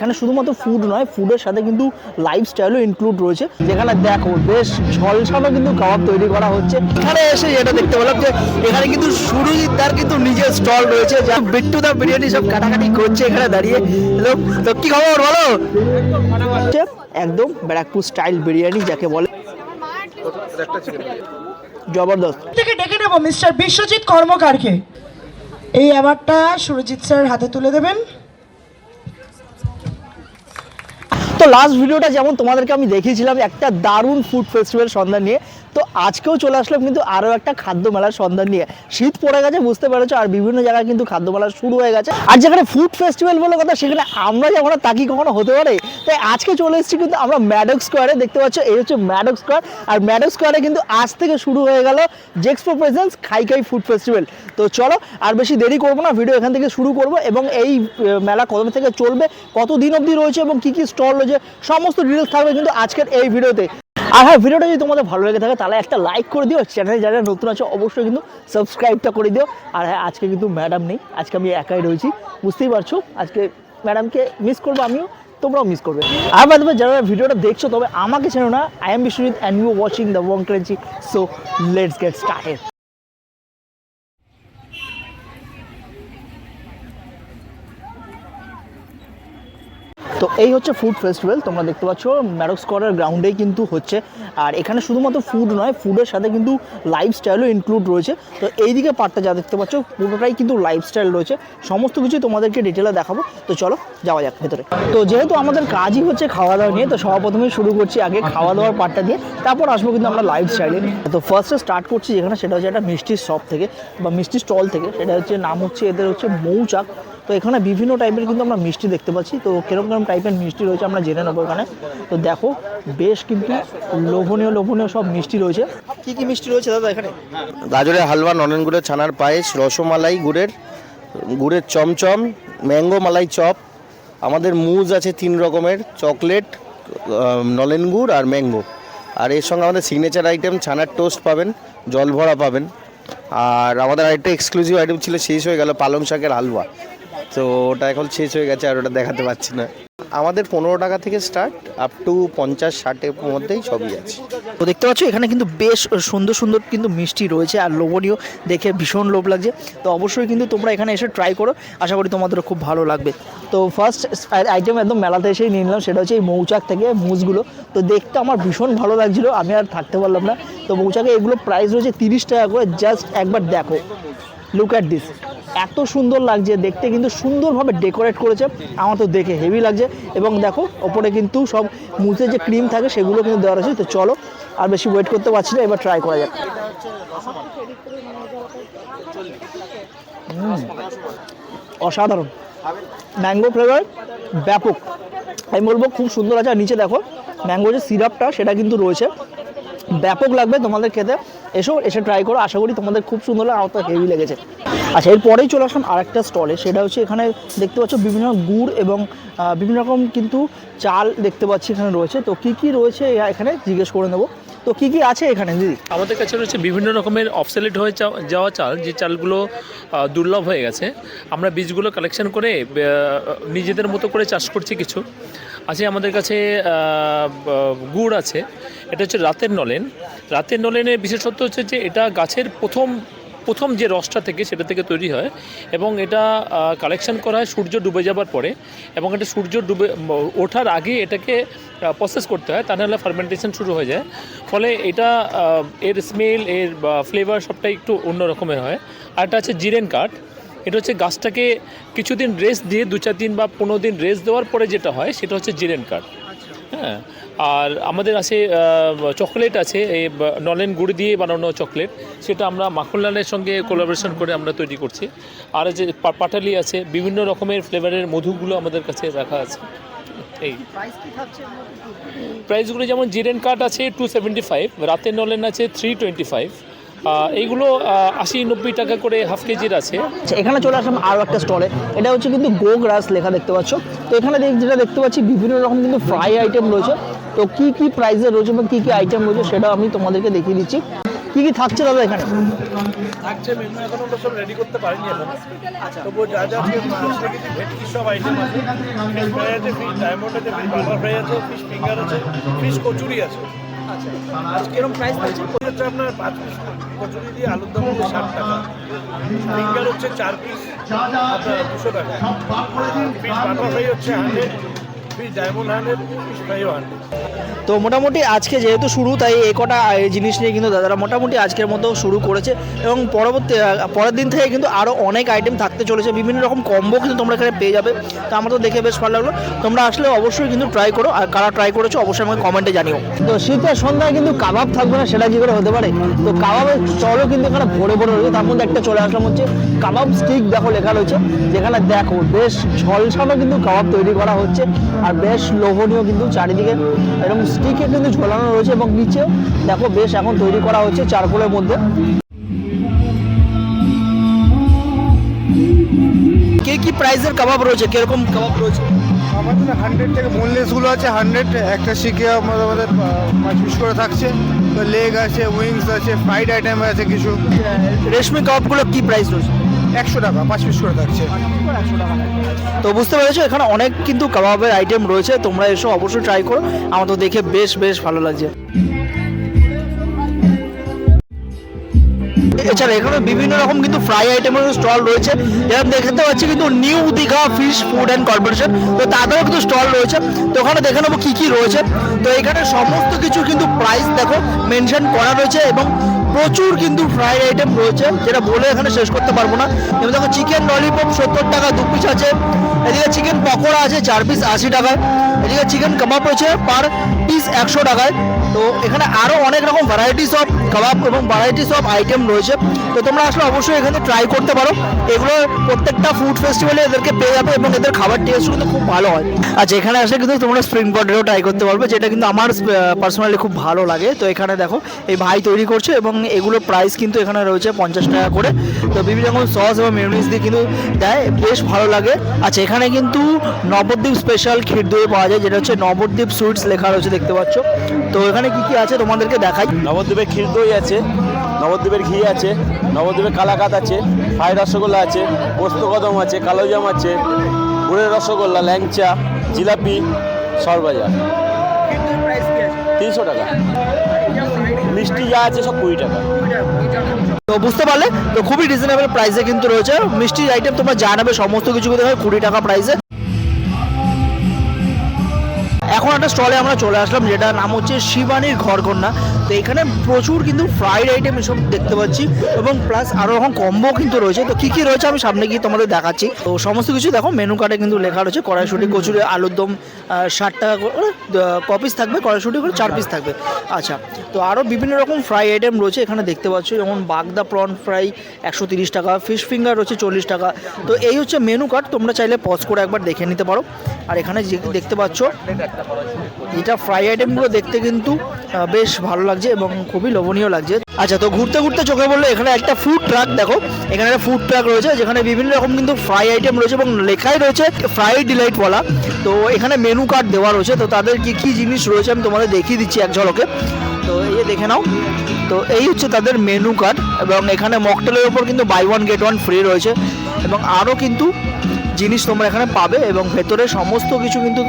এখানে শুধুমাত্র ফুড নয় ফুডের সাথে কিন্তু লাইফস্টাইলও ইনক্লুড রয়েছে। যেখানে দেখো, বেশ ঝলসানো কিন্তু খাবার তৈরি করা হচ্ছে। এখানে এসে এটা দেখতে পেলাম যে, এখানে কিন্তু সুরজিৎ তার কিন্তু নিজের স্টল রয়েছে, যা বিট্টু দা বিরিয়ানি সব কাটাকাটি করছে এখানে দাঁড়িয়ে। তো কি খবর বলো? একদম ব্যারাকপুর স্টাইল বিরিয়ানি, যাকে বলে জবরদস্ত। থেকে ডেকে নেব, মিস্টার বিশ্বজিৎ কর্মকারকে। এই অ্যাওয়ার্ডটা সুরজিৎ স্যার হাতে তুলে দেবেন। লাস্ট ভিডিওটা যেমন তোমাদেরকে আমি দেখিয়েছিলাম একটা দারুণ ফুড ফেস্টিভ্যাল সন্ধান নিয়ে। তো আজকেও চলে আসলাম কিন্তু আরও একটা খাদ্য মেলার সন্ধান নিয়ে। শীত পড়ে গেছে, বুঝতে পেরেছ? আর বিভিন্ন জায়গায় কিন্তু খাদ্য মেলা শুরু হয়ে গেছে। আর যেখানে ফুড ফেস্টিভ্যাল বলে কথা, সেখানে আমরা যেমন তা কি কখনো হতে পারে? তাই আজকে চলে এসেছি কিন্তু আমরা ম্যাডক স্কোয়ারে দেখতে পাচ্ছ? এই হচ্ছে ম্যাডক স্কোয়ার আর ম্যাডক স্কোয়ারে কিন্তু আজ থেকে শুরু হয়ে গেল জেক্সপো প্রেজেন্স খাই খাই ফুড ফেস্টিভ্যাল তো চলো, আর বেশি দেরি করব না, ভিডিও এখান থেকে শুরু করব এবং এই মেলা কবে থেকে চলবে কত দিন অবধি রয়েছে এবং কি কি স্টল রয়েছে, সমস্ত ডিটেলস থাকবে কিন্তু আজকের এই ভিডিওতে। আর হ্যাঁ ভিডিওটা যদি তোমাদের ভালো লেগে থাকে, তাহলে একটা লাইক করে দিও। চ্যানেলে যারা নতুন আছে, অবশ্যই কিন্তু সাবস্ক্রাইবটা করে দিও। আর হ্যাঁ আজকে কিন্তু ম্যাডাম নেই। আজকে আমি একাই রয়েছি। বুঝতেই পারছ? আজকে ম্যাডামকে মিস করব আমিও, তোমরাও মিস করবে। আর বাদ যারা ভিডিওটা দেখছ, তবে আমাকে চেনো না I am Biswajit and you watching the wang crunchy so let's get started তো এই হচ্ছে ফুড ফেস্টিভ্যাল তোমরা দেখতে পাচ্ছ ম্যারক স্কোয়ারের গ্রাউন্ডেই কিন্তু হচ্ছে। আর এখানে শুধুমাত্র ফুড নয় ফুডের সাথে কিন্তু লাইফস্টাইলও ইনক্লুড রয়েছে। তো এই দিকে পার্টটা যা দেখতে পাচ্ছ, পুরোটাই কিন্তু লাইফস্টাইল রয়েছে। সমস্ত কিছু তোমাদেরকে ডিটেলে দেখাবো। তো চলো, যাওয়া যাক ভেতরে। তো যেহেতু আমাদের কাজই হচ্ছে খাওয়া দাওয়া নিয়ে, তো সবার প্রথমেই শুরু করছি আগে খাওয়া দাওয়ার পার্টটা দিয়ে। তারপর আসব কিন্তু আমরা লাইফস্টাইলে তো ফার্স্টে স্টার্ট করছি যেখানে, সেটা হচ্ছে একটা মিষ্টির শপ থেকে বা মিষ্টির স্টল থেকে। সেটা হচ্ছে, নাম হচ্ছে, এদের হচ্ছে মৌচাক। তো এখানে বিভিন্ন টাইপের কিন্তু আমরা মিষ্টি দেখতে পাচ্ছি। তো কীরকম কীরকম টাইপের মিষ্টি রয়েছে আমরা জেনে নেব এখানে। তো দেখো বেশ কিন্তু লোভনীয় লোভনীয় সব মিষ্টি রয়েছে। কি কি মিষ্টি রয়েছে দাদা এখানে? গাজরের হালুয়া নলেন গুড়ের ছানার পায়েস রসমালাই গুড়ের গুড়ের চমচম ম্যাঙ্গো মালাই চপ আমাদের মুজ আছে তিন রকমের চকলেট নলেন গুড় আর ম্যাঙ্গো। আর এর সঙ্গে আমাদের সিগনেচার আইটেম ছানার টোস্ট পাবেন জল ভরা পাবেন। আর আমাদের আরেকটা এক্সক্লুসিভ আইটেম ছিল শেষ হয়ে গেল পালং শাকের হালুয়া। তো ওটা এখন শেষ হয়ে গেছে আর ওটা দেখাতে পাচ্ছি না। আমাদের পনেরো টাকা থেকে স্টার্ট আপ টু পঞ্চাশ ষাটের মধ্যেই সবই আছে। তো দেখতে পাচ্ছ, এখানে কিন্তু বেশ সুন্দর সুন্দর কিন্তু মিষ্টি রয়েছে আর লোভনীয়, দেখে ভীষণ লোভ লাগছে। তো অবশ্যই কিন্তু তোমরা এখানে এসে ট্রাই করো, আশা করি তোমাদেরও খুব ভালো লাগবে। তো ফার্স্ট আইটেম একদম মেলাতে এসেই নিয়ে নিলাম, সেটা হচ্ছে এই মৌচাক থেকে মুজগুলো তো দেখতে আমার ভীষণ ভালো লাগছিল, আমি আর থাকতে পারলাম না। তো মৌচাকে এগুলো প্রাইস রয়েছে তিরিশ টাকা করে জাস্ট একবার দেখো। লুক অ্যাট দিস এত সুন্দর লাগছে দেখতে, কিন্তু সুন্দরভাবে ডেকোরেট করেছে। আমার তো দেখে হেভি লাগছে। এবং দেখো, ওপরে কিন্তু সব মুছে যে ক্রিম থাকে, সেগুলো কিন্তু দেওয়া রয়েছে। তো চলো, আর বেশি ওয়েট করতে পারছি না, এবার ট্রাই করা যাক। অসাধারণ। ম্যাঙ্গো ফ্লেভার ব্যাপক। আমি বলব খুব সুন্দর আছে। আর নিচে দেখো ম্যাঙ্গো যে সিরাপটা সেটা কিন্তু রয়েছে। ব্যাপক লাগবে তোমাদের খেতে। এসো, এসে ট্রাই করো। আশা করি তোমাদের খুব সুন্দর লাগে আমার তো হেভি লেগেছে। আচ্ছা এরপরেই চলে আসলাম আরেকটা স্টলে সেটা হচ্ছে এখানে দেখতে পাচ্ছ বিভিন্ন গুড় এবং বিভিন্ন রকম কিন্তু চাল দেখতে পাচ্ছি এখানে রয়েছে। তো কি কি রয়েছে এখানে জিজ্ঞেস করে নেব। তো কি কি আছে এখানে, দিদি? আমাদের কাছে রয়েছে বিভিন্ন রকমের অফসেলেট হয়ে যাওয়া চাল, যে চালগুলো দুর্লভ হয়ে গেছে। আমরা বীজগুলো কালেকশন করে নিজেদের মতো করে চাষ করছি কিছু। আছে আমাদের কাছে গুড় আছে। এটা হচ্ছে রাতের নলেন। রাতের নলেনের বিশেষত্ব হচ্ছে যে এটা গাছের প্রথম প্রথম যে রসটা থেকে সেটা থেকে তৈরি হয় এবং এটা কালেকশন করা হয় সূর্য ডুবে যাবার পরে এবং এটা সূর্য ডুবে, ওঠার আগে এটাকে প্রসেস করতে হয়, তা নাহলে ফার্মেন্টেশন শুরু হয়ে যায়। ফলে এটা এর স্মেল এর ফ্লেভার সবটাই একটু অন্য রকমের হয়। আর এটা আছে জিরেন কাঠ। এটা হচ্ছে গাছটাকে কিছুদিন রেস্ট দিয়ে দু চার দিন বা পনেরো দিন রেস্ট দেওয়ার পরে যেটা হয় সেটা হচ্ছে জিরেন কাঠ। হ্যাঁ আর আমাদের আছে চকলেট আছে এই নলেন গুড় দিয়ে বানানো চকলেট সেটা আমরা মাখনলালের সঙ্গে কোলাবোরেশন করে আমরা তৈরি করছি। আর যে পাটালি আছে বিভিন্ন রকমের ফ্লেভারের মধুগুলো আমাদের কাছে রাখা আছে। এই। প্রাইসগুলো যেমন জিরেন কাঠ আছে টু সেভেন্টি ফাইভ রাতের নলেন আছে থ্রি টোয়েন্টি ফাইভ এইগুলো আশি নব্বই টাকা করে হাফ কেজির আছে। আচ্ছা এখানে চলে আসলাম আরও একটা স্টলে এটা হচ্ছে কিন্তু গো গ্রাস লেখা দেখতে পাচ্ছ। তো এখানে দেখ- যেটা দেখতে পাচ্ছি বিভিন্ন রকম কিন্তু ফ্রাই আইটেম রয়েছে। তো কি কি প্রাইসে রয়েছে বা কী কী আইটেম রয়েছে সেটা আমি তোমাদেরকে দেখিয়ে দিচ্ছি। কি কি থাকছে দাদা এখানে? থাকছে মেনু এখন আমরা সব রেডি করতে পারিনি এখন। তবুও যা যা ভেটকি সব আইটেম আছে। ফিশ ফ্রাই আছে ফিশ ডায়মন্ড আছে ফিশ ফ্রাই আছে ফিশ ফিঙ্গার আছে ফিশ কচুরি আছে। আজ কীরকম প্রাইস হচ্ছে আপনার পাঁচ পিস কচুরি দিয়ে আলুর দাম হচ্ছে ষাট টাকা। ফিঙ্গার হচ্ছে চার পিস আপনার দুশো টাকা। বাটার ফ্রাই হচ্ছে হান্ড্রেড তো মোটামুটি আজকে যেহেতু শুরু, তাই এই কটা জিনিস নিয়ে কিন্তু দাদারা মোটামুটি আজকের মতো শুরু করেছে এবং পরবর্তী পরের দিন থেকে কিন্তু আরও অনেক আইটেম থাকতে চলেছে। বিভিন্ন রকম কম্বো কিন্তু তোমরা এখানে পেয়ে যাবে। তো আমার তো দেখে বেশ ভালো লাগল। তোমরা আসলে অবশ্যই কিন্তু ট্রাই করো। আর কারা ট্রাই করেছ অবশ্যই আমাকে কমেন্টে জানিও। তো শীতের সন্ধ্যায় কিন্তু কাবাব থাকবে না, সেটা কী করে হতে পারে? তো কাবাবের চলও কিন্তু এখানে ভরে ভরে রয়েছে। তার মধ্যে একটা চলে আসলাম হচ্ছে কাবাব স্টিক দেখো লেখা রয়েছে। যেখানে দেখো, বেশ ঝলসানো কিন্তু কাবাব তৈরি করা হচ্ছে। আর বেশ লোভনীয় কিন্তু চারিদিকে। এরকম স্টিকে কিন্তু ঝোলানো রয়েছে এবং নিচেও দেখো বেশ এখন তৈরি করা হচ্ছে চারকোলের মধ্যে। কে কি প্রাইসের কাবাব রয়েছে? কীরকম কাবাব রয়েছে? আমাদের হান্ড্রেড থেকে বোনলেসগুলো আছে হান্ড্রেড একটা শিখে আমাদের আমাদের পাঁচ পিস করে থাকছে। তো লেগ আছে উইংস আছে ফ্রাইড আইটেম আছে কিছু। রেশমি কাবাবগুলো কি প্রাইস রয়েছে? একশো টাকা, পাঁচ পিস করে থাকছে। তো বুঝতে পেরেছ, এখানে অনেক কিন্তু কাবাবের আইটেম রয়েছে, তোমরা এসো অবশ্যই ট্রাই করো, আমার তো দেখে বেশ বেশ ভালো লাগছে। এছাড়া এখানে বিভিন্ন রকম কিন্তু ফ্রাই আইটেমের স্টল রয়েছে, যেরকম দেখতে পাচ্ছি কিন্তু new Digha fish food and corporation তো তাদেরও কিন্তু স্টল রয়েছে। তো ওখানে দেখে নেব কী কী রয়েছে। তো এখানে সমস্ত কিছু কিন্তু প্রাইস দেখো মেনশন করা রয়েছে এবং প্রচুর কিন্তু ফ্রাইড আইটেম রয়েছে, যেটা বলে এখানে শেষ করতে পারব না। এবং দেখো চিকেন ললিপপ সত্তর টাকা, দু পিস আছে। এদিকে চিকেন পকোড়া আছে, চার পিস আশি টাকায় এদিকে চিকেন কাবাব রয়েছে পার পিস একশো টাকায়। তো এখানে আরও অনেক রকম ভ্যারাইটিস অফ কাবাব এবং ভ্যারাইটিস অফ আইটেম রয়েছে। তো তোমরা আসলে অবশ্যই এখানে ট্রাই করতে পারো। এগুলো প্রত্যেকটা ফুড ফেস্টিভ্যালে এদেরকে পেয়ে যাবে এবং এদের খাবার টেস্ট কিন্তু খুব ভালো হয়। আচ্ছা এখানে আসলে কিন্তু তোমরা স্প্রিং পটেটো ট্রাই করতে পারবে, যেটা কিন্তু আমার পার্সোনালি খুব ভালো লাগে। তো এখানে দেখো, এই ভাই তৈরি করছে এবং এগুলোর প্রাইস কিন্তু এখানে রয়েছে পঞ্চাশ টাকা করে। তো বিভিন্ন রকম সস এবং মেয়নিজ দিয়ে কিন্তু দেয়, বেশ ভালো লাগে। আচ্ছা এখানে কিন্তু নবদ্বীপ স্পেশাল ক্ষীর দই পাওয়া যায়, যেটা হচ্ছে নবদ্বীপ সুইটস লেখা রয়েছে, দেখতে পাচ্ছ। তো এখানে কি কি আছে তোমাদেরকে দেখাই? নবদ্বীপের ক্ষীর দই আছে নবদ্বীপের ঘি আছে, নবদ্বীপের কালাকাত আছে ফ্রাই রসগোল্লা আছে, পোস্ত কদম আছে কালোজাম আছে, গুড়ের রসগোল্লা, ল্যাংচা, জিলাপি, সরবাজার। তিনশো টাকা। মিষ্টি যা আছে সব কুড়ি টাকা। তো বুঝতে পারলে? তো খুবই রিজনেবল প্রাইসে কিন্তু রয়েছে। মিষ্টির আইটেম তোমরা জানাবে সমস্ত কিছু হয় কুড়ি টাকা প্রাইসে এখন একটা স্টলে আমরা চলে আসলাম, যেটার নাম হচ্ছে শিবানীর ঘর ঘরকন্যা। তো এখানে প্রচুর কিন্তু ফ্রাইড আইটেম এসব দেখতে পাচ্ছি এবং প্লাস আরও রকম কম্বো কিন্তু রয়েছে। তো কী কী রয়েছে আমি সামনে গিয়ে তোমাদের দেখাচ্ছি। তো সমস্ত কিছু দেখো মেনু কার্ডে কিন্তু লেখা রয়েছে, কড়াইশুটি, কচুরি, আলুর দম ষাট টাকা করে ক পিস থাকবে, কড়াইশুটি করে চার পিস থাকবে। আচ্ছা তো আরও বিভিন্ন রকম ফ্রাই আইটেম রয়েছে এখানে দেখতে পাচ্ছ, যেমন বাগদা প্রন ফ্রাই একশো তিরিশ টাকা ফিশ ফিঙ্গার রয়েছে চল্লিশ টাকা। তো এই হচ্ছে মেনু কার্ড তোমরা চাইলে পজ করে একবার দেখে নিতে পারো। আর এখানে যে দেখতে পাচ্ছ এটা ফ্রাই আইটেমগুলো দেখতে কিন্তু বেশ ভালো লাগছে এবং খুবই লোভনীয় লাগছে। আচ্ছা তো ঘুরতে ঘুরতে চোখে বলল এখানে একটা ফুড ট্রাক দেখো। এখানে একটা ফুড ট্রাক রয়েছে, যেখানে বিভিন্ন রকম কিন্তু ফ্রাই আইটেম রয়েছে এবং লেখাই রয়েছে ফ্রাই ডিলাইট বলা। তো এখানে মেনু কার্ড দেওয়া রয়েছে, তো তাদের কি কি জিনিস রয়েছে আমি তোমাদের দেখিয়ে দিচ্ছি এক ঝলকে। তো এই দেখে নাও, তো এই হচ্ছে তাদের মেনু কার্ড এবং এখানে মকটেলের ওপর কিন্তু buy one get one free রয়েছে। এবং আরও কিন্তু জিনিস তোমরা এখানে পাবে এবং ভেতরে সমস্ত কিছু কিন্তু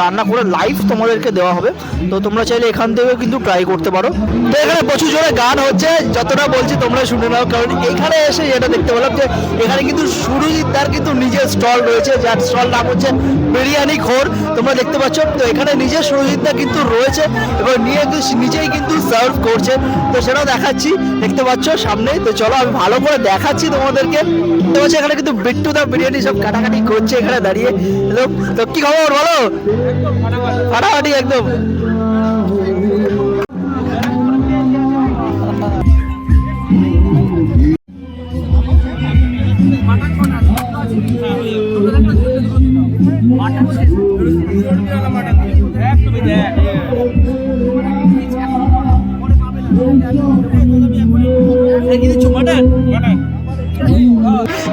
রান্না করে লাইভ তোমাদেরকে দেওয়া হবে। তো তোমরা চাইলে এখান থেকেও কিন্তু ট্রাই করতে পারো। তো এখানে প্রচুর জোরে গান হচ্ছে, যতটা বলছি তোমরা শুনে নাও, কারণ এখানে এসে যেটা দেখতে পেলাম যে, এখানে কিন্তু সুরজিৎ তার কিন্তু নিজের স্টল রয়েছে, যার স্টল নাম হচ্ছে বিরিয়ানি খোর। তোমরা দেখতে পাচ্ছ, তো এখানে নিজের সুরজিৎদা কিন্তু রয়েছে এবং নিয়ে নিজেই কিন্তু সার্ভ করছে। তো সেটাও দেখাচ্ছি, দেখতে পাচ্ছ সামনে তো চলো আমি ভালো করে দেখাচ্ছি তোমাদেরকে। তো হচ্ছে এখানে কিন্তু বিট্টু দা বিরিয়ানি সব কাটাকাটি করছে এখানে দাঁড়িয়ে। তো কি খবর বলো? ফাটাফাটি একদম।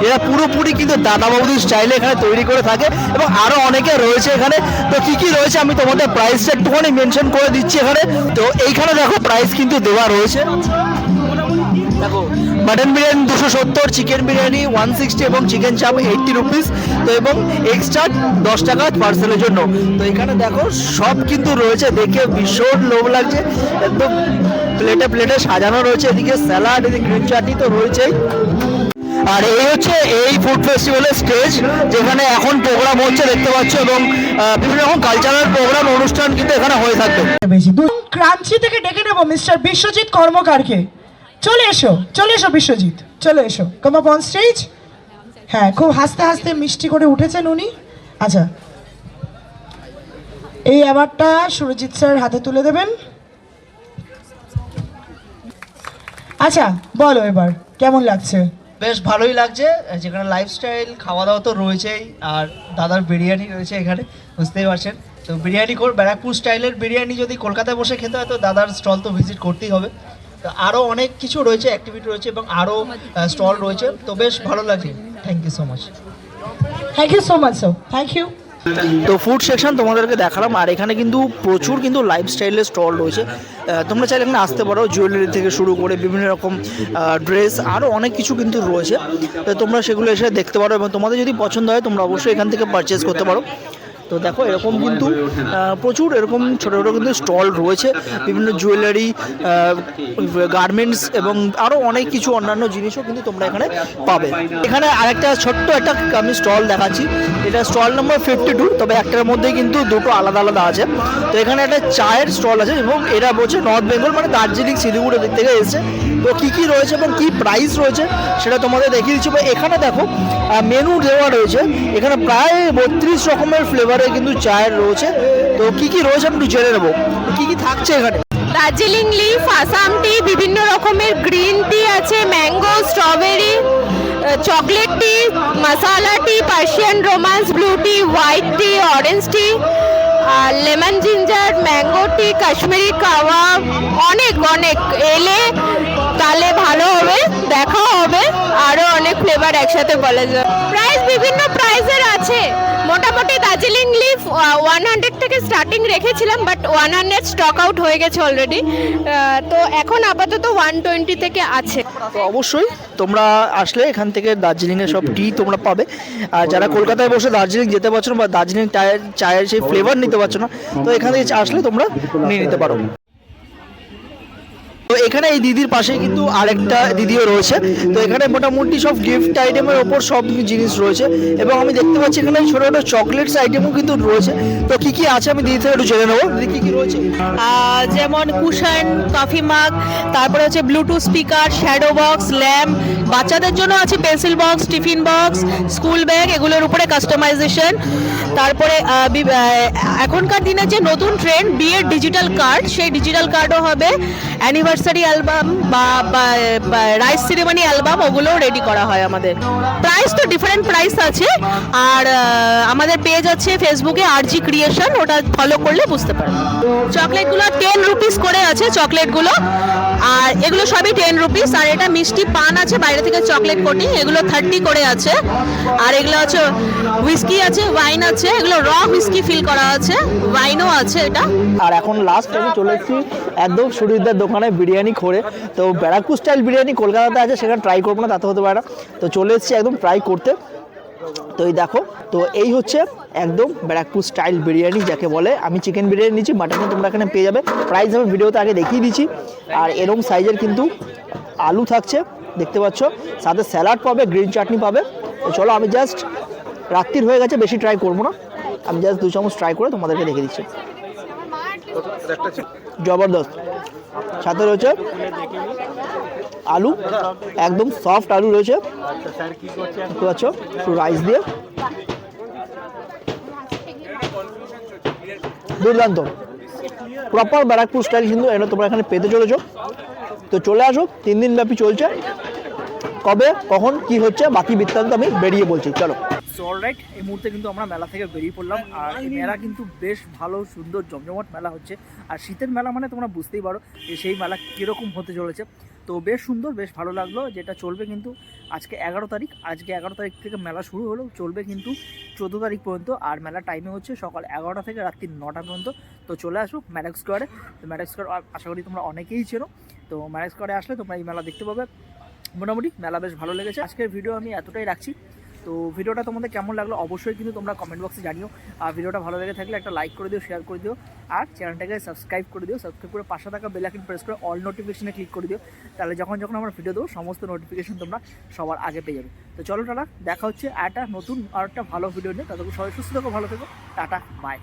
এরা পুরোপুরি কিন্তু দাদা বাবুদের স্টাইলে এখানে তৈরি করে থাকে এবং আরও অনেকে রয়েছে এখানে। তো কি কি রয়েছে আমি তোমাদের প্রাইসটা একটুখানি মেনশন করে দিচ্ছি এখানে। তো এইখানে দেখো প্রাইস কিন্তু দেওয়া রয়েছে। দেখো মাটন বিরিয়ানি দুশো সত্তর চিকেন বিরিয়ানি ওয়ান সিক্সটি এবং চিকেন চাপ এইটটি রুপিস তো এবং এক্সট্রা দশ টাকা পার্সেলের জন্য। তো এখানে দেখো সব কিন্তু রয়েছে, দেখে ভীষণ লোভ লাগছে। একদম প্লেটে প্লেটে সাজানো রয়েছে, এদিকে স্যালাড এদিকে গ্রিন চাটনি তো রয়েছেই। আর এই হচ্ছে এই ফুড ফেস্টিভ্যালের স্টেজ যেখানে এখন প্রোগ্রাম হচ্ছে, দেখতে পাচ্ছ, এবং বিভিন্ন রকম কালচারাল প্রোগ্রাম অনুষ্ঠান কিন্তু এখানে হয়ে থাকবে। ক্রাঞ্চি থেকে ডেকে নেব মিস্টার বিশ্বজিৎ কর্মকারকে। চলে এসো চলে এসো বিশ্বজিৎ, চলে এসো। কম অন স্টেজ হ্যাঁ খুব হাসতে হাসতে মিষ্টি করে উঠেছেন উনি। আচ্ছা। এই অ্যাওয়ার্ডটা সুরজিৎ স্যার হাতে তুলে দেবেন। আচ্ছা বলো এবার, কেমন লাগছে? বেশ ভালোই লাগছে, যেখানে লাইফস্টাইল খাওয়া দাওয়া তো রয়েছেই, আর দাদার বিরিয়ানি রয়েছে এখানে, বুঝতেই পারছেন। তো বিরিয়ানি কর ব্যারাকপুর স্টাইলের বিরিয়ানি যদি কলকাতায় বসে খেতে হয়, তো দাদার স্টল তো ভিজিট করতেই হবে। তো আরও অনেক কিছু রয়েছে অ্যাক্টিভিটি রয়েছে এবং আরও স্টল রয়েছে। তো বেশ ভালো লাগছে। Thank you so much thank you so much sir thank you তো ফুড সেকশন তোমাদেরকে দেখালাম, আর এখানে কিন্তু প্রচুর কিন্তু লাইফস্টাইলের স্টল রয়েছে। তোমরা চাইলে এখানে আসতে পারো জুয়েলারি থেকে শুরু করে বিভিন্ন রকম ড্রেস আরও অনেক কিছু কিন্তু রয়েছে। তো তোমরা সেগুলো এসে দেখতে পারো, এবং তোমাদের যদি পছন্দ হয়, তোমরা অবশ্যই এখান থেকে পারচেস করতে পারো। তো দেখো, এরকম কিন্তু প্রচুর এরকম ছোটো ছোটো কিন্তু স্টল রয়েছে, বিভিন্ন জুয়েলারি গার্মেন্টস এবং আরও অনেক কিছু অন্যান্য জিনিসও কিন্তু তোমরা এখানে পাবে। এখানে আরেকটা ছোট্ট একটা আমি স্টল দেখাচ্ছি। এটা স্টল নম্বর ফিফটি টু তবে একটার মধ্যেই কিন্তু দুটো আলাদা আলাদা আছে। তো এখানে একটা চায়ের স্টল আছে এবং এটা বলছে নর্থ বেঙ্গল মানে দার্জিলিং শিলিগুড়ি দিক থেকে এসেছে। তো কী কী রয়েছে এবং কী প্রাইস রয়েছে, সেটা তোমাদের দেখিয়ে দিচ্ছি। এখানে দেখো মেনু দেওয়া রয়েছে। এখানে প্রায় বত্রিশ রকমের ফ্লেভারে কিন্তু চায়ের রয়েছে। তো কী কী রয়েছে আমি একটু জেনে নেব। কী কী থাকছে এখানে? দার্জিলিং লিফ, আসাম টি, বিভিন্ন রকমের গ্রিন টি আছে, mango, strawberry chocolate tea masala tea, Persian romance, blue tea, white tea, orange tea, আর lemon ginger, mango tea, Kashmiri kahwa, অনেক অনেক। এলে তাহলে ভালো হবে দেখা হবে। আরও অনেক ফ্লেভার একসাথে বলা যায় প্রাইস বিভিন্ন প্রাইসের আছে। মোটামুটি দার্জিলিং লিফ ওয়ান হান্ড্রেড থেকে স্টার্টিং রেখেছিলাম but one hundred stock out হয়ে গেছে অলরেডি তো এখন আপাতত ওয়ান টোয়েন্টি থেকে আছে। তো অবশ্যই তোমরা আসলে এখান থেকে দার্জিলিংয়ের সব টি তোমরা পাবে। আর যারা কলকাতায় বসে দার্জিলিং যেতে পারছ না বা দার্জিলিং চায়ের চায়ের সেই ফ্লেভার নিতে পারছ না, তো এখান থেকে আসলে তোমরা নিয়ে নিতে পারো। তো এখানে এই দিদির পাশে কিন্তু আরেকটা দিদিও রয়েছে। তো এখানে মোটামুটি সব গিফট আইটেমের ওপর সব জিনিস রয়েছে এবং আমি দেখতে পাচ্ছি এখানে ছোটো ছোটো চকলেটস আইটেমও কিন্তু রয়েছে। তো কি কি আছে আমি দিদি থেকে একটু জেনে নেব। দিদি, কি কি রয়েছে? যেমন কুশন কফি মাগ তারপরে হচ্ছে bluetooth speaker shadow box lamp বাচ্চাদের জন্য আছে pencil box tiffin box school bag এগুলোর উপরে কাস্টমাইজেশন তারপরে এখনকার দিনে যে নতুন ট্রেন্ড বিয়ের ডিজিটাল কার্ড সেই ডিজিটাল কার্ডও হবে। অ্যানিভার্সারি অ্যালবাম বা রাইস সিরেমনি অ্যালবাম ওগুলোও রেডি করা হয় আমাদের। প্রাইস তো ডিফারেন্ট প্রাইস আছে। আর আমাদের পেজ আছে ফেসবুকে আরজি ক্রিয়েশন ওটা ফলো করলে বুঝতে পারবেন চকলেটগুলো টেন রুপিস করে আছে চকলেটগুলো। আর এগুলো সবই টেন রুপিস আর এটা মিষ্টি পান আছে, বাইরে থেকে চকলেট কোটিং এগুলো থার্টি করে আছে। আর এগুলো আছে হুইস্কি আছে ওয়াইন আছে। এগুলো র হুইস্কি ফিল করা আছে। ওয়াইনও আছে এটা। আর এখন লাস্ট আমি চলে এসেছি একদম সুরিদার দোকানে বিরিয়ানি করে তো ব্যারাকপুর স্টাইল বিরিয়ানি কলকাতাতে আছে সেখানে ট্রাই করব না তাতে হতে পারে না। তো চলে এসেছি একদম ট্রাই করতে। তো এই দেখো তো এই হচ্ছে একদম ব্যারাকপুর স্টাইল বিরিয়ানি যাকে বলে আমি চিকেন বিরিয়ানি নিচ্ছি মাটনে তোমরা এখানে পেয়ে যাবে। প্রাইস আমি ভিডিওতে আগে দেখিয়ে দিচ্ছি আর এরকম সাইজের কিন্তু আলু থাকছে দেখতে পাচ্ছ? সাথে স্যালাড পাবে গ্রিন চাটনি পাবে। তো চলো আমি জাস্ট রাত্রির হয়ে গেছে বেশি ট্রাই করব না। আমি জাস্ট দু চামচ ট্রাই করে তোমাদেরকে দেখে দিচ্ছি। জবরদস্ত। সাথে রয়েছে আলু, একদম সফট আলু রয়েছে। দেখতে পাচ্ছ, একটু রাইস দিয়ে। দুর্দান্ত। প্রপার ব্যারাকপুর স্টাইল কিন্তু এটা তোমরা এখানে পেতে চলেছো। তো চলে আসো, তিন দিন ব্যাপী চলছে। কবে, কখন, কি হচ্ছে, বাকি বৃত্তান্ত আমি বেরিয়ে বলছি। চলো। সো অলরাইট এই মুহূর্তে কিন্তু আমরা মেলা থেকে বেরিয়ে পড়লাম। আর এই মেলা কিন্তু বেশ ভালো, সুন্দর, জমজমাট মেলা হচ্ছে। আর শীতের মেলা মানে তোমরা বুঝতেই পারো যে সেই মেলা কীরকম হতে চলেছে। তো বেশ সুন্দর, বেশ ভালো লাগল। যেটা চলবে কিন্তু আজকে এগারো তারিখ। আজকে এগারো তারিখ থেকে মেলা শুরু হলো, চলবে কিন্তু চোদ্দ তারিখ পর্যন্ত। আর মেলা টাইমে হচ্ছে সকাল এগারোটা থেকে রাত্রি নটা পর্যন্ত। তো চলে আসো ম্যাডাক স্কোয়ারে তো ম্যাডাক স্কোয়ার আশা করি তোমরা অনেকেই চেনো। তো ম্যাডাক স্কোয়ারে আসলে তোমরা এই মেলা দেখতে পাবে। মোটামুটি মেলা বেশ ভালো লেগেছে। আজকের ভিডিও আমি এতটাই রাখছি। তো ভিডিওটা তোমাদের কেমন লাগল অবশ্যই কিন্তু তোমরা কমেন্ট বক্সে জানিও। আর ভিডিওটা ভালো লেগে থাকলে একটা লাইক করে দিও শেয়ার করে দিও। আর চ্যানেলটাকে সাবস্ক্রাইব করে দিও সাবস্ক্রাইব করে পাশে থাকা বেল আইকন প্রেস করে অল নোটিফিকেশনে ক্লিক করে দিও। তাহলে যখন যখন আমরা ভিডিও দেবো, সমস্ত নোটিফিকেশন তোমরা সবার আগে পেয়ে যাবে। তো চলো টাটা, দেখা হচ্ছে একটা নতুন আর একটা ভালো ভিডিও নিয়ে। তাদেরকে সবাই সুস্থ থাকো, ভালো থেকো, টাটা বাই